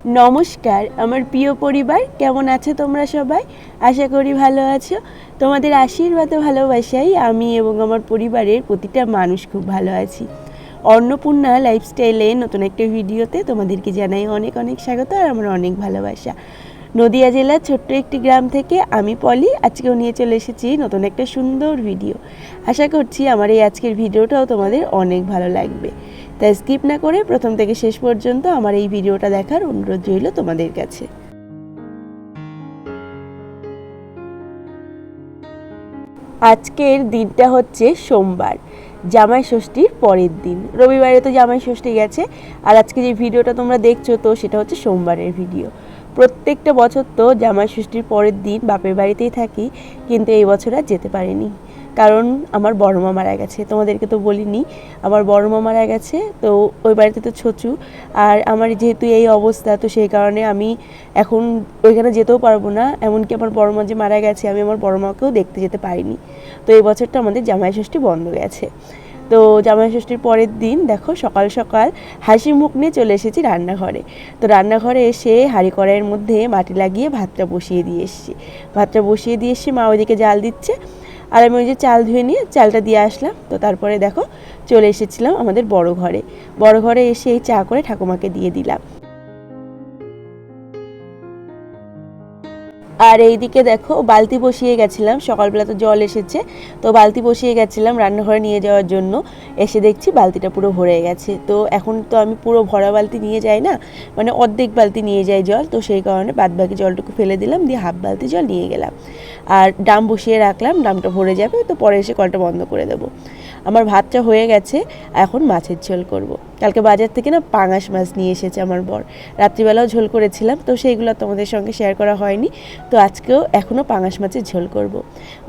নমস্কার, আমার প্রিয় পরিবার, কেমন আছো তোমরা সবাই? আশা করি ভালো আছো। তোমাদের আশীর্বাদ ভালোবাসাই আমি এবং আমার পরিবারের প্রতিটা মানুষ খুব ভালো আছি। অন্নপূর্ণা লাইফস্টাইলে নতুন একটা ভিডিওতে তোমাদেরকে জানাই অনেক অনেক স্বাগত আর আমার অনেক ভালোবাসা। নদিয়া জেলার ছোট্ট একটি গ্রাম থেকে আমি পলি, আজকেও নিয়ে চলে এসেছি নতুন একটা সুন্দর ভিডিও। আশা করছি আমার এই আজকের ভিডিওটাও তোমাদের অনেক ভালো লাগবে। তাই স্কিপ না করে প্রথম থেকে শেষ পর্যন্ত আমার এই ভিডিওটা দেখার অনুরোধ রইল তোমাদের কাছে। আজকের দিনটা হচ্ছে সোমবার, জামাই ষষ্ঠীর পরের দিন। রবিবারে তো জামাই ষষ্ঠী গেছে, আর আজকে যে ভিডিওটা তোমরা দেখছ তো সেটা হচ্ছে সোমবারের ভিডিও। প্রত্যেকটা বছর তো জামাই ষষ্ঠীর পরের দিন বাপের বাড়িতেই থাকি, কিন্তু এই বছর আর যেতে পারিনি। কারণ আমার বড় মা মারা গেছে। তোমাদেরকে তো বলিনি, আমার বড় মা মারা গেছে, তো ওই বাড়িতে তো ছচু। আর আমার যেহেতু এই অবস্থা, তো সেই কারণে আমি এখন ওইখানে যেতেও পারব না। এমনকি আমার বড় মা যে মারা গেছে, আমি আমার বড় মাকেও দেখতে যেতে পারিনি। তো এই বছরটা আমাদের জামাই ষষ্ঠী বন্ধ গেছে। তো জামাই ষষ্ঠীর পরের দিন, দেখো সকাল সকাল হাসি মুখ নিয়ে চলে এসেছি রান্নাঘরে। তো রান্নাঘরে এসে হাঁড়ি কড়াইয়ের মধ্যে মাটি লাগিয়ে ভাতটা বসিয়ে দিয়ে এসেছি। ভাতটা বসিয়ে দিয়ে এসেছি মা ওইদিকে জাল দিচ্ছে। আর আমি ওই যে চাল ধুয়ে নিয়ে চালটা দিয়ে আসলাম। তো তারপরে দেখো চলে এসেছিলাম আমাদের বড় ঘরে। বড় ঘরে এসে এই চা করে ঠাকুমাকে দিয়ে দিলাম। আর এইদিকে দেখো বালতি বসিয়ে গেছিলাম। সকালবেলা তো জল এসেছে। তো বালতি বসিয়ে গেছিলাম রান্নাঘরে নিয়ে যাওয়ার জন্য। এসে দেখছি বালতিটা পুরো ভরে গেছে। তো এখন তো আমি পুরো ভরা বালতি নিয়ে যাই না মানে অর্ধেক বালতি নিয়ে যাই জল। তো সেই কারণে বাদবাকি জলটুকু ফেলে দিলাম, দিয়ে হাফ বালতি জল নিয়ে গেলাম। আর ডাম বসিয়ে রাখলাম, ডামটা ভরে যাবে, তো পরে এসে কলটা বন্ধ করে দেবো আমার ভাতটা হয়ে গেছে, এখন মাছের ঝোল করব। কালকে বাজার থেকে না পাঙাশ মাছ নিয়ে এসেছে আমার বর রাত্রিবেলাও ঝোল করেছিলাম, তো সেইগুলো তোমাদের সঙ্গে শেয়ার করা হয়নি তো আজকেও এখনও পাঙাশ মাছের ঝোল করব।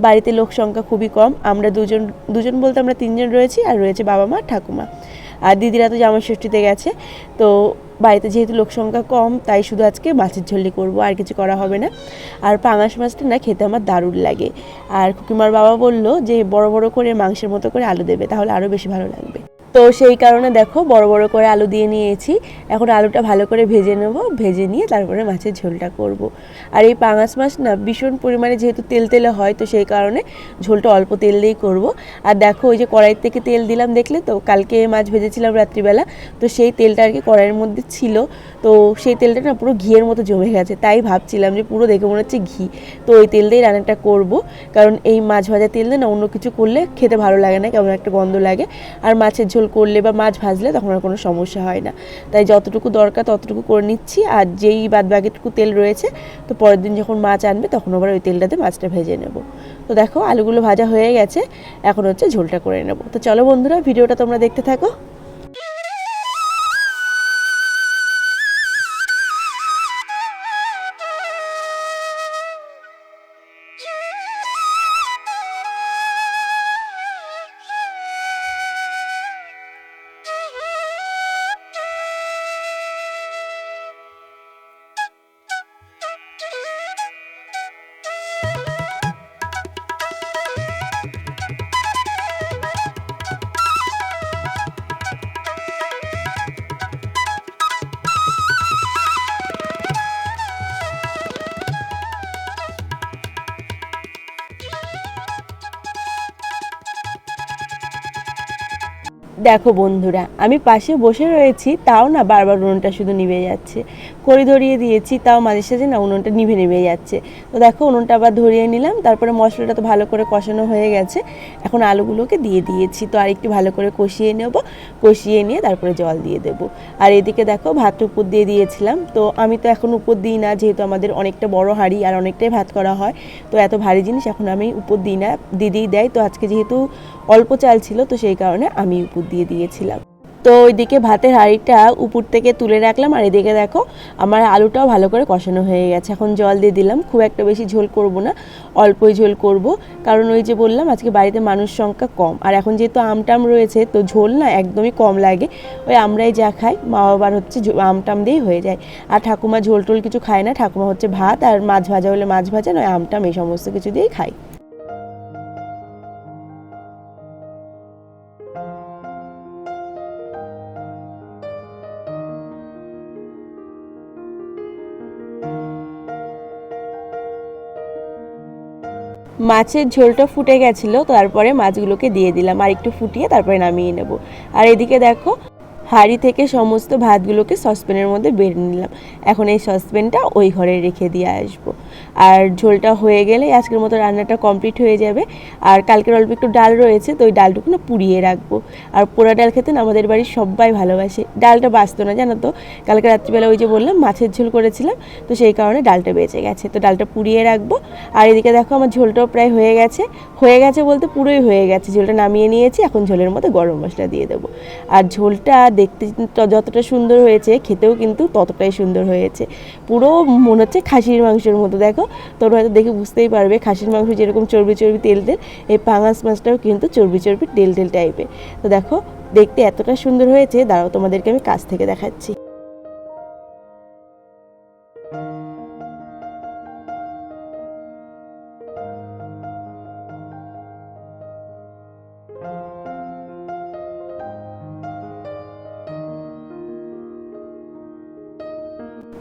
বাড়িতে লোক সংখ্যা খুবই কম, আমরা দুজন দুজন বলতে আমরা তিনজন রয়েছি আর রয়েছে বাবা মা, ঠাকুমা আর দিদিরা তো জামাই ষষ্ঠীতে গেছে, তো বাড়িতে যেহেতু লোক সংখ্যা কম, তাই শুধু আজকে মাছের ঝোলই করব, আর কিছু করা হবে না। আর পাঙাশ মাছটা না খেতে আমার দারুণ লাগে। আর কুকিমার বাবা বলল যে বড় বড় করে মাংসের মতো করে আলু দেবে, তাহলে আরও বেশি ভালো লাগবে। তো সেই কারণে দেখো বড় বড় করে আলু দিয়ে নিয়েছি। এখন আলুটা ভালো করে ভেজে নেব, ভেজে নিয়ে তারপরে মাছের ঝোলটা করব। আর এই পাঙাশ মাছ না ভীষণ পরিমাণে যেহেতু তেল তেলে হয়, তো সেই কারণে ঝোলটা অল্প তেল দিয়েই করব। আর দেখো ওই যে কড়াইয়ের থেকে তেল দিলাম, দেখলে তো? কালকে মাছ ভেজেছিলাম রাত্রিবেলা, তো সেই তেলটা আর কি কড়াইয়ের মধ্যে ছিল। তো সেই তেলটা না পুরো ঘিয়ের মতো জমে গেছে, তাই ভাবছিলাম যে পুরো দেখে মনে হচ্ছে ঘি। তো ওই তেল দিয়েই রান্নাটা করব। কারণ এই মাছ ভাজা তেল দিয়ে না অন্য কিছু করলে খেতে ভালো লাগে না, কেমন একটা গন্ধ লাগে। আর মাছের ঝোল করলে বা মাছ ভাজলে তখন আর কোনো সমস্যা হয় না। তাই যতটুকু দরকার ততটুকু করে নিচ্ছি। আর যেই বাদ বাকিটুকু তেল রয়েছে, তো পরের দিন যখন মাছ আনবে তখন আবার ওই তেলটাতে মাছটা ভেজে নেব। তো দেখো, আলুগুলো ভাজা হয়ে গেছে। এখন হচ্ছে ঝোলটা করে নেব। তো চলো বন্ধুরা, ভিডিওটা তোমরা দেখতে থাকো। দেখো বন্ধুরা আমি পাশে বসে রয়েছি তাও না বারবার উনুনটা শুধু নিভে যাচ্ছে। কড়ি ধরিয়ে দিয়েছি, তাও মাঝে সাঝে না উনুনটা নিভে নিভে যাচ্ছে। তো দেখো উনুনটা আবার ধরিয়ে নিলাম, তারপরে মশলাটা তো ভালো করে কষানো হয়ে গেছে। এখন আলুগুলোকে দিয়ে দিয়েছি, তো আর একটু ভালো করে কষিয়ে নেব, কষিয়ে নিয়ে তারপরে জল দিয়ে দেবো। আর এদিকে দেখো ভাত উপর দিয়ে দিয়েছিলাম, তো আমি তো এখন উপর দিই না, যেহেতু আমাদের অনেকটা বড় হাঁড়ি আর অনেকটাই ভাত করা হয়, তো এত ভারী জিনিস এখন আমি উপর দিই না, দিদিই দেয়। তো আজকে যেহেতু অল্প চাল ছিল, তো সেই কারণে আমি উপর দিয়ে দিয়েছিলাম। তো ওইদিকে ভাতের হাঁড়িটা উপর থেকে তুলে রাখলাম, আর এদিকে দেখো আমার আলুটাও ভালো করে কষানো হয়ে গেছে। এখন জল দিয়ে দিলাম, খুব একটা বেশি ঝোল করব না, অল্পই ঝোল করব। কারণ ওই যে বললাম, আজকে বাড়িতে মানুষ সংখ্যা কম। আর এখন যেহেতু আমটাম রয়েছে, তো ঝোল না একদমই কম লাগে। ওই আমরাই যা খাই মা বাবার হচ্ছে আমটাম দিয়েই হয়ে যায়। আর ঠাকুমা ঝোল টোল কিছু খায় না, ঠাকুমা হচ্ছে ভাত, আর মাছ ভাজা হলে মাছ ভাজা, নয় আমটাম এই সমস্ত কিছু দিয়েই খায়। মাছের ঝোলটা ফুটে গেছিল, তারপরে মাছগুলোকে দিয়ে দিলাম আর একটু ফুটিয়ে তারপরে নামিয়ে নেব। আর এদিকে দেখো হাঁড়ি থেকে সমস্ত ভাতগুলোকে সসপ্যানের মধ্যে বেড়ে নিলাম। এখন এই সসপ্যানটা ওই ঘরে রেখে দিয়ে আসব। আর ঝোলটা হয়ে গেলে আজকের মতো রান্নাটা কমপ্লিট হয়ে যাবে। আর কালকের অল্প একটু ডাল রয়েছে, তো ওই ডালটুকু না পুড়িয়ে রাখব। আর পোড়া ডাল খেতে না আমাদের বাড়ির সবাই ভালোবাসে। ডালটা বাঁচতো না, জানো তো? কালকে রাত্রিবেলা ওই যে বললাম, মাছের ঝোল করেছিলাম, তো সেই কারণে ডালটা বেঁচে গেছে। তো ডালটা পুড়িয়ে রাখব। আর এদিকে দেখো আমার ঝোলটাও প্রায় হয়ে গেছে। হয়ে গেছে বলতে পুরোই হয়ে গেছে। ঝোলটা নামিয়ে নিয়েছি, এখন ঝোলের মধ্যে গরম মশলা দিয়ে দেবো। আর ঝোলটা দেখতে যতটা সুন্দর হয়েছে, খেতেও কিন্তু ততটাই সুন্দর হয়েছে। পুরো মনে হচ্ছে খাসির মাংসের মতো, দেখো। তোর হয়তো দেখে বুঝতেই পারবে, খাসির মাংস যেরকম চর্বি চর্বি তেল তেল এই পাঙাশ মাছটাও কিন্তু চর্বি চর্বি তেল তেল টাইপের তো দেখো, দেখতে এতটা সুন্দর হয়েছে, দাঁড়াও তোমাদেরকে আমি কাছ থেকে দেখাচ্ছি।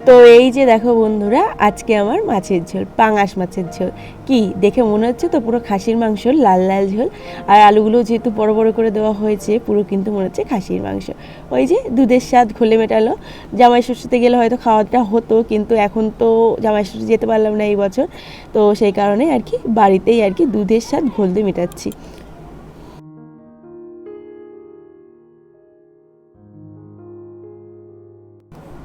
তো এই যে দেখো বন্ধুরা, আজকে আমার মাছের ঝোল, পাঙাশ মাছের ঝোল। কি? দেখে মনে হচ্ছে তো পুরো খাসির মাংস, লাল লাল ঝোল। আর আলুগুলো যেহেতু বড় বড় করে দেওয়া হয়েছে, পুরো কিন্তু মনে হচ্ছে খাসির মাংস। ওই যে দুধের স্বাদ ঘোলে মেটালো। জামাই ষষ্ঠীতে গেলে হয়তো খাওয়াটা হতো, কিন্তু এখন তো জামাই ষষ্ঠী যেতে পারলাম না এই বছর। তো সেই কারণে আর কি, বাড়িতেই আর কি দুধের স্বাদ ঘোল দিয়ে মেটাচ্ছি।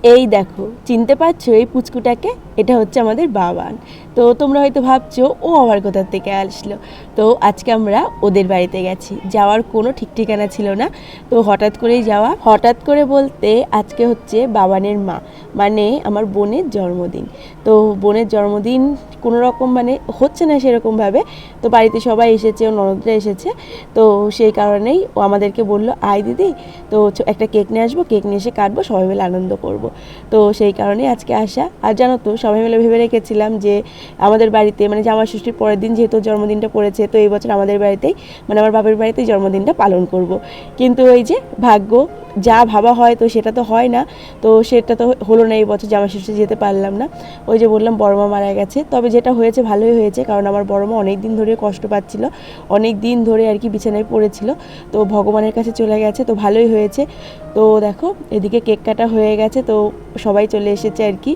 এই দেখো, চিনতে পারছ এই পুচকুটাকে? এটা হচ্ছে আমাদের বাবান। তো তোমরা হয়তো ভাবছ, ও আমার কোথার থেকে আসলো? তো আজকে আমরা ওদের বাড়িতে গেছি। যাওয়ার কোনো ঠিক ঠিকানা ছিল না। তো হঠাৎ করেই যাওয়া। হঠাৎ করে বলতে আজকে হচ্ছে বাবানের মা। মানে আমার বোনের জন্মদিন। তো বোনের জন্মদিন কোনো রকম মানে হচ্ছে না সেরকমভাবে। তো বাড়িতে সবাই এসেছে ও ননদরা এসেছে। তো সেই কারণেই ও আমাদেরকে বলল, আয় দিদি, তো একটা কেক নিয়ে আসব, কেক নিয়ে এসে কাটবো, সবাই মিলে আনন্দ করব। তো সেই কারণেই আজকে আসা। আর জানো তো, সবাই মিলে ভেবে রেখেছিলাম যে আমাদের বাড়িতে মানে জামা ষষ্ঠীর পরের দিন যেহেতু জন্মদিনটা পড়েছে, তো এই বছর আমাদের বাড়িতেই মানে আমার বাপের বাড়িতেই জন্মদিনটা পালন করব। কিন্তু ওই যে ভাগ্য, যা ভাবা হয় তো সেটা তো হয় না। তো সেটা তো হলো না এই বছর জামা ষষ্ঠী যেতে পারলাম না। ওই যে বললাম বড়মা মারা গেছে। তবে যেটা হয়েছে, ভালোই হয়েছে, কারণ আমার বড়মা অনেক দিন ধরে কষ্ট পাচ্ছিল অনেক দিন ধরে আর কি বিছানায় পড়েছিল। তো ভগবানের কাছে চলে গেছে, তো ভালোই হয়েছে। তো দেখো, এদিকে কেক কাটা হয়ে গেছে, তো সবাই চলে এসেছে আর কি।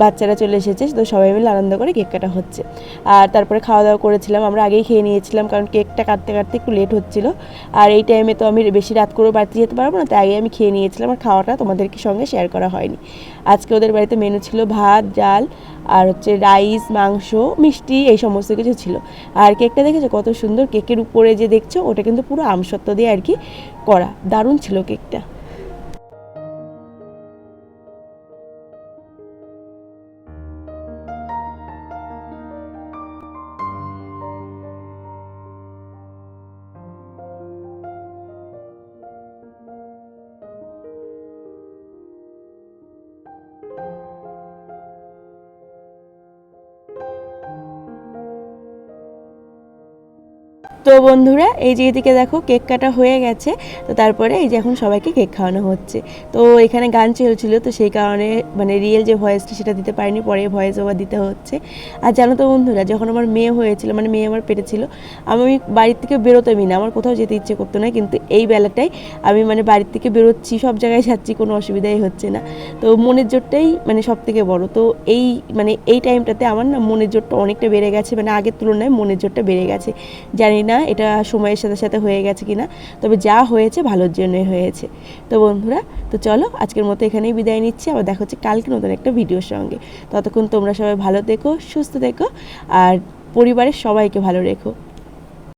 বাচ্চারা চলে এসেছে, তো সবাই মিলে আনন্দ করে কেক কাটা হচ্ছে। আর তারপরে খাওয়া দাওয়া করেছিলাম, আমরা আগেই খেয়ে নিয়েছিলাম, কারণ কেকটা কাটতে কাটতে একটু লেট হচ্ছিল। আর এই টাইমে তো আমি বেশি রাত করেও বাড়িতে যেতে পারব না, তাই আগে আমি খেয়ে নিয়েছিলাম, আর খাওয়াটা তোমাদেরকে সঙ্গে শেয়ার করা হয়নি। আজকে ওদের বাড়িতে মেনু ছিল ভাত, ডাল আর হচ্ছে রাইস মাংস, মিষ্টি, এই সমস্ত কিছু ছিল। আর কেকটা দেখেছ? কত সুন্দর কেকের উপরে যে দেখছ, ওটা কিন্তু পুরো আমসত্ব দিয়ে আর কি করা। দারুণ ছিল কেকটা তো বন্ধুরা, এই যে এদিকে দেখো, কেক কাটা হয়ে গেছে। তো তারপরে এই যে এখন সবাইকে কেক খাওয়ানো হচ্ছে। তো এখানে গান চলছিল, তো সেই কারণে মানে রিয়েল যে ভয়েসটা সেটা দিতে পারিনি, পরে ভয়েস ওভার দিতে হচ্ছে। আর জানো তো বন্ধুরা, যখন আমার মেয়ে হয়েছিল মানে মেয়ে আমার পেটে ছিল, আমি বাড়ির থেকে বেরোতামই না, আমার কোথাও যেতে ইচ্ছে করতো না, কিন্তু এই বেলাটাই আমি মানে বাড়ির থেকে বেরোচ্ছি, সব জায়গায় যাচ্ছি, কোনো অসুবিধাই হচ্ছে না। তো মনের জোরটাই মানে সব থেকে বড়। তো এই মানে এই টাইমটাতে আমার না মনের জোরটা অনেকটা বেড়ে গেছে মানে আগের তুলনায় মনের জোরটা বেড়ে গেছে। জানি না এটা সময়ের সাথে সাথে হয়ে গেছে কিনা, তবে যা হয়েছে ভালোর জন্যই হয়েছে। তো বন্ধুরা, তো চলো আজকের মতো এখানেই বিদায় নিচ্ছি, আবার দেখা হচ্ছে কালকে নতুন একটা ভিডিওর সঙ্গে। ততক্ষণ তোমরা সবাই ভালো দেখো সুস্থ দেখো আর পরিবারের সবাইকে ভালো রেখো।